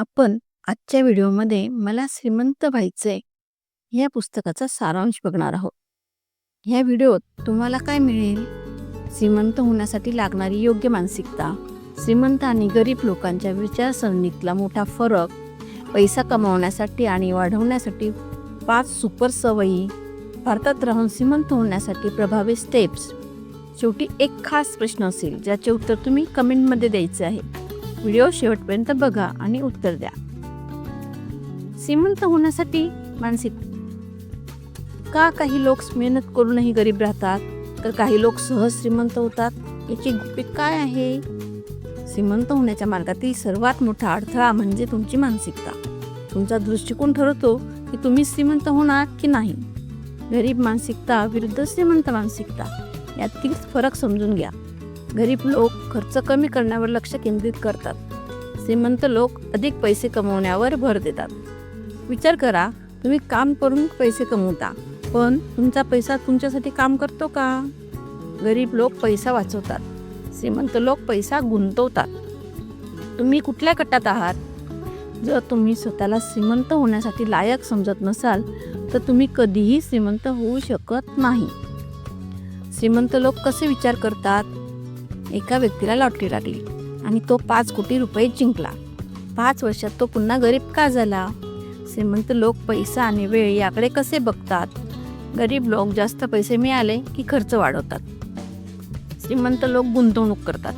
आपण आजच्या व्हिडिओमध्ये मला श्रीमंत व्हायचंय या पुस्तकाचा सारांश बघणार आहोत. ह्या व्हिडिओत तुम्हाला काय मिळेल? श्रीमंत होण्यासाठी लागणारी योग्य मानसिकता श्रीमंत आणि गरीब लोकांच्या विचारसरणीतला मोठा फरक पैसा कमावण्यासाठी आणि वाढवण्यासाठी पाच सुपर सवयी भारतात राहून श्रीमंत होण्यासाठी प्रभावी स्टेप्स शेवटी एक खास प्रश्न असेल ज्याचे उत्तर तुम्ही कमेंटमध्ये द्यायचे आहे. व्हिडिओ शेवटपर्यंत बघा आणि उत्तर द्या. श्रीमंत होण्यासाठी मानसिक. का काही लोक मेहनत करूनही गरीब राहतात? तर काही लोक सहज श्रीमंत होतात. याची गुपी काय आहे? श्रीमंत होण्याच्या मार्गातील सर्वात मोठा अडथळा म्हणजे तुमची मानसिकता. तुमचा दृष्टिकोन ठरवतो की तुम्ही श्रीमंत होणार की नाही. गरीब मानसिकता विरुद्ध श्रीमंत मानसिकता. यातील फरक समजून घ्या. गरीब लोक खर्च कमी करण्यावर लक्ष केंद्रित करतात. श्रीमंत लोक अधिक पैसे कमवण्यावर भर देतात. विचार करा तुम्ही काम करून पैसे कमवता पण तुमचा पैसा तुमच्यासाठी काम करतो का? गरीब लोक पैसा वाचवतात श्रीमंत लोक पैसा गुंतवतात. तुम्ही कुठल्या गटात आहात? जर तुम्ही स्वतःला श्रीमंत होण्यासाठी लायक समजत नसाल तर तुम्ही कधीही श्रीमंत होऊ शकत नाही. श्रीमंत लोक कसे विचार करतात? एका व्यक्तीला लॉटरी लागली आणि तो पाच कोटी रुपये जिंकला. पाच वर्षात तो पुन्हा गरीब का झाला? श्रीमंत लोक पैसा आणि वेळ याकडे कसे बघतात? गरीब लोक जास्त पैसे मिळाले की खर्च वाढवतात. श्रीमंत लोक गुंतवणूक करतात.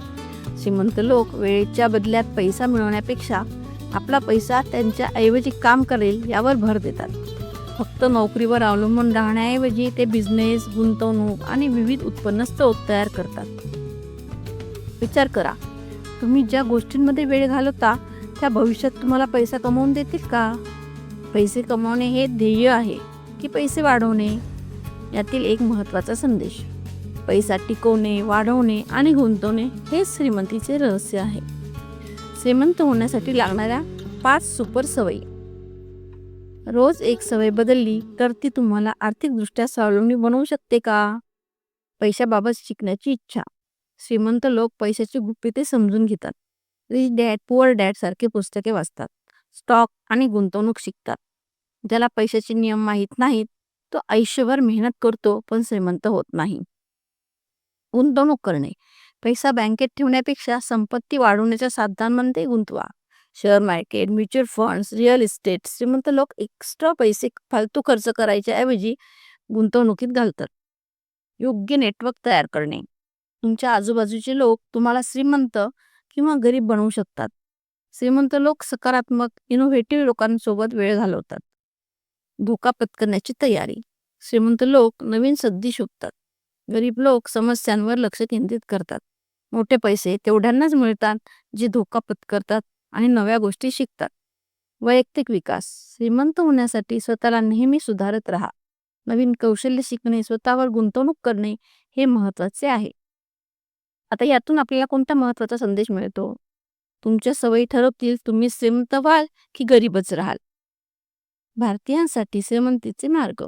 श्रीमंत लोक वेळेच्या बदल्यात पैसा मिळवण्यापेक्षा आपला पैसा त्यांच्या ऐवजी काम करेल यावर भर देतात. फक्त नोकरीवर अवलंबून राहण्याऐवजी ते बिझनेस गुंतवणूक आणि विविध उत्पन्न स्रोत तयार करतात. विचार करा. तुम्ही ज्या गोष्टींमध्ये वेळ घालवता त्या भविष्यात तुम्हाला पैसा कमवून देतील का? पैसे कमवणे हे ध्येय आहे की पैसे वाढवणे? यातील एक महत्त्वाचा संदेश. पैसा टिकवणे वाढवणे आणि गुंतवणे हे श्रीमंतीचे रहस्य आहे. श्रीमंत होण्यासाठी लागणाऱ्या पाच सुपर सवयी. रोज एक सवय बदलली तर ती तुम्हाला आर्थिकदृष्ट्या स्वावलंबी बनवू शकते का? पैशाबाबत शिकण्याची इच्छा. श्रीमंत लोक पैशाची गुप्पिते समजून घेतात. रिच डॅड पुअर डॅड सारखी पुस्तके वाचतात. स्टॉक आणि गुंतवणूक शिकतात. ज्याला पैशाचे नियम माहीत नाहीत तो आयुष्यभर मेहनत करतो पण श्रीमंत होत नाही. गुंतवणूक करणे. पैसा बँकेत ठेवण्यापेक्षा संपत्ती वाढवण्याच्या साधनांमध्ये गुंतवा. Share market mutual funds real estate श्रीमंत लोक एक्स्ट्रा पैसे फालतू खर्च करायच्या ऐवजी गुंतवणुकीत घालतात. योग्य नेटवर्क तयार करणे. तुमच्या आजूबाजूचे लोक तुम्हाला श्रीमंत किंवा गरीब बनवू शकतात. श्रीमंत लोक सकारात्मक इनोव्हेटिव्ह लोकांसोबत वेळ घालवतात. धोका पत्करण्याची तयारी. श्रीमंत लोक नवीन संधी शोधतात. गरीब लोक समस्यांवर लक्ष केंद्रित करतात. मोठे पैसे तेवढ्यांनाच मिळतात जे धोका पत्करतात आणि नव्या गोष्टी शिकतात. वैयक्तिक विकास. श्रीमंत होण्यासाठी स्वतःला नेहमी सुधारत राहा. नवीन कौशल्य शिकणे स्वतःवर गुंतवणूक करणे हे महत्त्वाचे आहे. आता यातून आपल्याला कोणता महत्त्वाचा संदेश मिळतो? तुमच्या सवयी ठरवतील तुम्ही श्रीमंत व्हाल की गरीबच राहाल? भारतीयांसाठी श्रीमंतीचे मार्ग.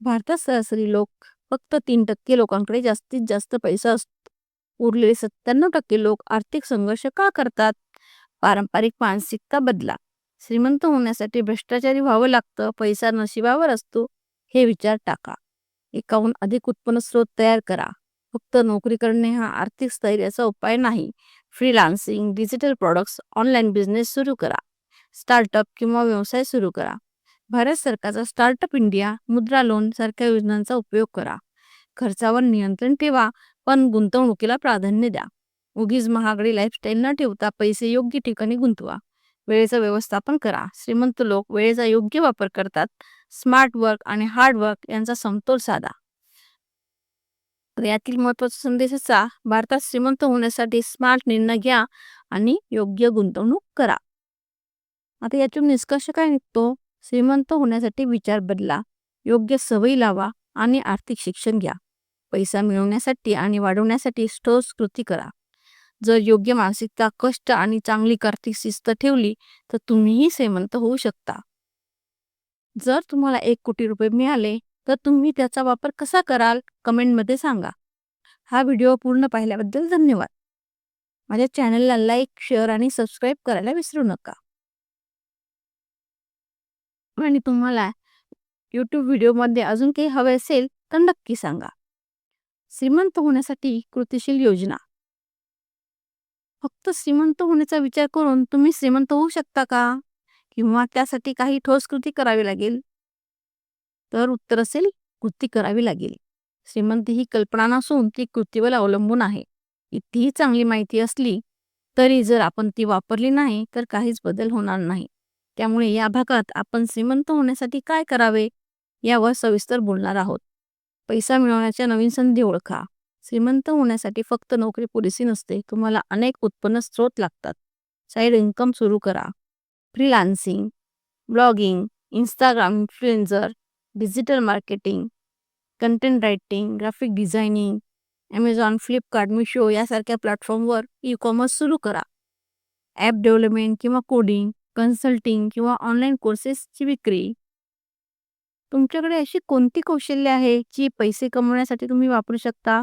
भारतात सरासरी लोक फक्त तीन टक्के लोकांकडे जास्तीत जास्त पैसा असतो उरलेले सत्त्याण्णव टक्के लोक आर्थिक संघर्ष का करतात? पारंपरिक मानसिकता बदला. श्रीमंत होण्यासाठी भ्रष्टाचारी व्हावं लागतं पैसा नशिबावर असतो हे विचार टाका. एकाहून अधिक उत्पन्न स्रोत तयार करा. फक्त नोकरी करणे हा आर्थिक स्थैर्याचा उपाय नाही. Freelancing digital products online business सुरू करा. स्टार्टअप किंवा व्यवसाय सुरू करा. भारत सरकारचा स्टार्टअप इंडिया मुद्रा लोन सारख्या योजनांचा उपयोग करा. खर्चावर नियंत्रण ठेवा पण गुंतवणुकीला प्राधान्य द्या. उगीच महागडी लाईफस्टाईल न ठेवता पैसे योग्य ठिकाणी गुंतवा. वेळेचं व्यवस्थापन करा. श्रीमंत लोक वेळेचा योग्य वापर करतात. स्मार्ट वर्क आणि हार्ड वर्क यांचा समतोल साधा. यातील महत्त्वाचा संदेश असा भारतात श्रीमंत होण्यासाठी स्मार्ट निर्णय घ्या आणि योग्य गुंतवणूक करा. आता यातून निष्कर्ष काय निघतो? श्रीमंत होण्यासाठी विचार बदला योग्य सवयी लावा आणि आर्थिक शिक्षण घ्या. पैसा मिळवण्यासाठी आणि वाढवण्यासाठी स्टोर्स कृती करा. जर योग्य मानसिकता कष्ट आणि चांगली आर्थिक शिस्त ठेवली तर तुम्हीही श्रीमंत होऊ शकता. जर तुम्हाला एक कोटी रुपये मिळाले तर तुम्ही त्याचा वापर कसा कराल? कमेंटमध्ये सांगा. हा व्हिडिओ पूर्ण पाहिल्याबद्दल धन्यवाद. माझ्या चॅनलला लाईक शेअर आणि सबस्क्राईब करायला विसरू नका. आणि तुम्हाला यूट्यूब व्हिडिओमध्ये अजून काही हवे असेल तर नक्की सांगा. श्रीमंत होण्यासाठी कृतिशील योजना. फक्त श्रीमंत होण्याचा विचार करून तुम्ही श्रीमंत होऊ शकता का? किंवा त्यासाठी काही ठोस कृती करावी लागेल? तर उत्तर असेल कृती करावी लागेल. श्रीमंती ही कल्पना नसून ती कृतीवर अवलंबून आहे. कितीही चांगली माहिती असली तरी जर आपण ती वापरली नाही तर काहीच बदल होणार नाही. त्यामुळे या भागात आपण श्रीमंत होण्यासाठी काय करावे यावर सविस्तर बोलणार आहोत. पैसा मिळवण्याच्या नवीन संधी ओळखा. श्रीमंत होण्यासाठी फक्त नोकरी पुरेशी नसते तुम्हाला अनेक उत्पन्न स्रोत लागतात. साईड इन्कम सुरू करा. Freelancing blogging Instagram influencer digital marketing content writing graphic designing Amazon Flipkart Meesho यासारख्या प्लॅटफॉर्मवर ई कॉमर्स सुरू करा. ॲप डेव्हलपमेंट किंवा कोडिंग कन्सल्टिंग किंवा ऑनलाईन कोर्सेसची विक्री. तुमच्याकडे अशी कोणती कौशल्य आहे जी पैसे कमवण्यासाठी तुम्ही वापरू शकता?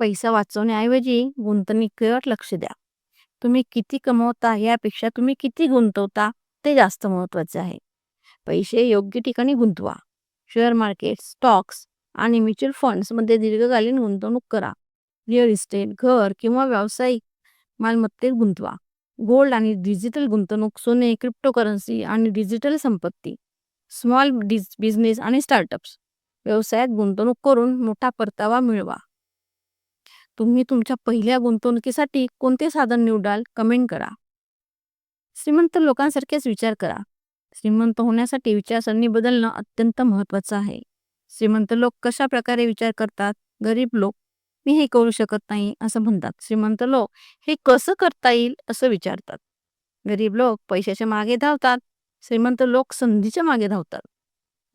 पैसा वाचवण्याऐवजी गुंतवणुकीवर लक्ष द्या. तुम्ही किती कमवता यापेक्षा तुम्ही किती गुंतवता ते जास्त महत्त्वाचे आहे. पैसे योग्य ठिकाणी गुंतवा. शेअर मार्केट स्टॉक्स आणि म्युच्युअल फंड्समध्ये दीर्घकालीन गुंतवणूक करा. रिअल इस्टेट घर किंवा व्यावसायिक मालमत्तेत गुंतवा. गोल्ड आणि डिजिटल गुंतवणूक सोने क्रिप्टोकरन्सी आणि डिजिटल संपत्ती स्मॉल डिज बिझनेस आणि स्टार्टअप्स. व्यवसायात गुंतवणूक करून मोठा परतावा मिळवा. तुम्ही तुमच्या पहिल्या गुंतवणुकीसाठी कोणते साधन निवडाल? कमेंट करा. श्रीमंत लोकांसारखेच विचार करा. श्रीमंत होण्यासाठी विचारसरणी बदलणं अत्यंत महत्वाचं आहे. श्रीमंत लोक कशा प्रकारे विचार करतात? गरीब लोक? मी हे करू शकत नाही असं म्हणतात. श्रीमंत लोक हे कसं करता येईल असं विचारतात. गरीब लोक पैशाच्या मागे धावतात. श्रीमंत लोक संधीच्या मागे धावतात.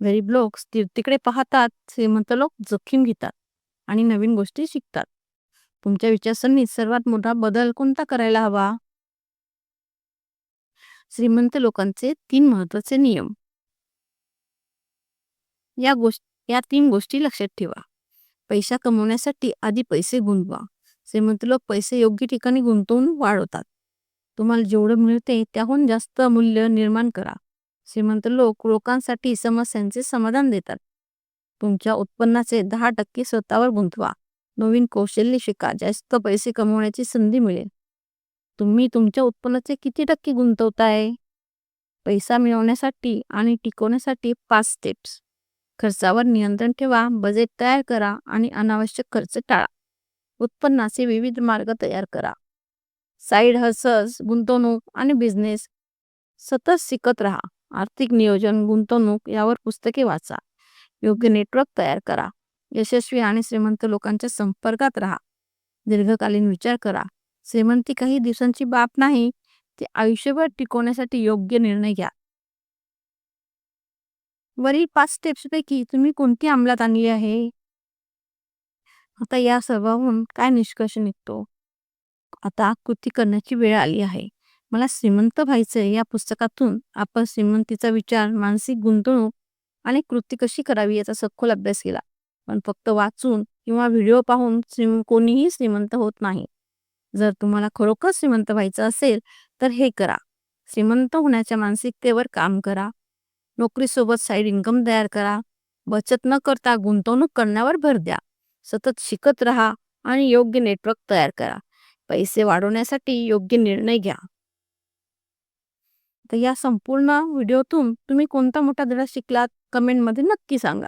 गरीब लोक स्थिरतेकडे पाहतात. श्रीमंत लोक जोखीम घेतात आणि नवीन गोष्टी शिकतात. तुमच्या विचारसरणीत सर्वात मोठा बदल कोणता करायला हवा? श्रीमंत लोकांचे तीन महत्त्वाचे नियम. या गोष्टी या तीन गोष्टी लक्षात ठेवा. पैसा कमवण्यासाठी आधी पैसे गुंतवा. श्रीमंत लोक पैसे योग्य ठिकाणी गुंतवून वाढवतात. तुम्हाला जेवढं मिळते त्याहून जास्त मूल्य निर्माण करा. श्रीमंत लोक लोकांसाठी समस्यांचे समाधान देतात. तुमच्या उत्पन्नाचे दहा टक्के स्वतःवर गुंतवा. नवीन कौशल्य शिका जास्त पैसे कमवण्याची संधी मिळेल. तुम्ही तुमच्या उत्पन्नाचे किती टक्के गुंतवताय? पैसा मिळवण्यासाठी आणि टिकवण्यासाठी पाच स्टेप्स खर्चावर नियंत्रण ठेवा बजेट तयार करा आणि अनावश्यक खर्च टाळा. उत्पन्नाचे विविध मार्ग तयार करा. साईड हसल्स गुंतवणूक आणि बिझनेस सतत शिकत राहा. आर्थिक नियोजन गुंतवणूक यावर पुस्तके वाचा. योग्य नेटवर्क तयार करा. यशस्वी आणि श्रीमंत लोकांच्या संपर्कात राहा. दीर्घकालीन विचार करा. श्रीमंती काही दिवसांची बाब नाही ते आयुष्यभर टिकवण्यासाठी योग्य निर्णय घ्या. वरील पाच स्टेप्स पैकी तुम्ही कोणती अंमलात आणली आहे? आता या सर्वाहून काय निष्कर्ष निघतो? आता कृती करण्याची वेळ आली आहे. मला श्रीमंत व्हायचंय या पुस्तकातून आपण श्रीमंतीचा विचार मानसिक गुंतवणूक आणि कृती कशी करावी याचा सखोल अभ्यास केला. पण फक्त वाचून किंवा व्हिडिओ पाहून श्रीम कोणीही श्रीमंत होत नाही. जर तुम्हाला खरोखर श्रीमंत व्हायचं असेल तर हे करा. श्रीमंत होण्याच्या मानसिकतेवर काम करा. नोकरीसोबत साईड इन्कम तयार करा. बचत न करता गुंतवणूक करण्यावर भर द्या. सतत शिकत राहा आणि योग्य नेटवर्क तयार करा. पैसे वाढवण्यासाठी योग्य निर्णय घ्या. तर या संपूर्ण व्हिडिओतून तुम्ही कोणता मोठा धडा शिकलात? कमेंटमध्ये नक्की सांगा.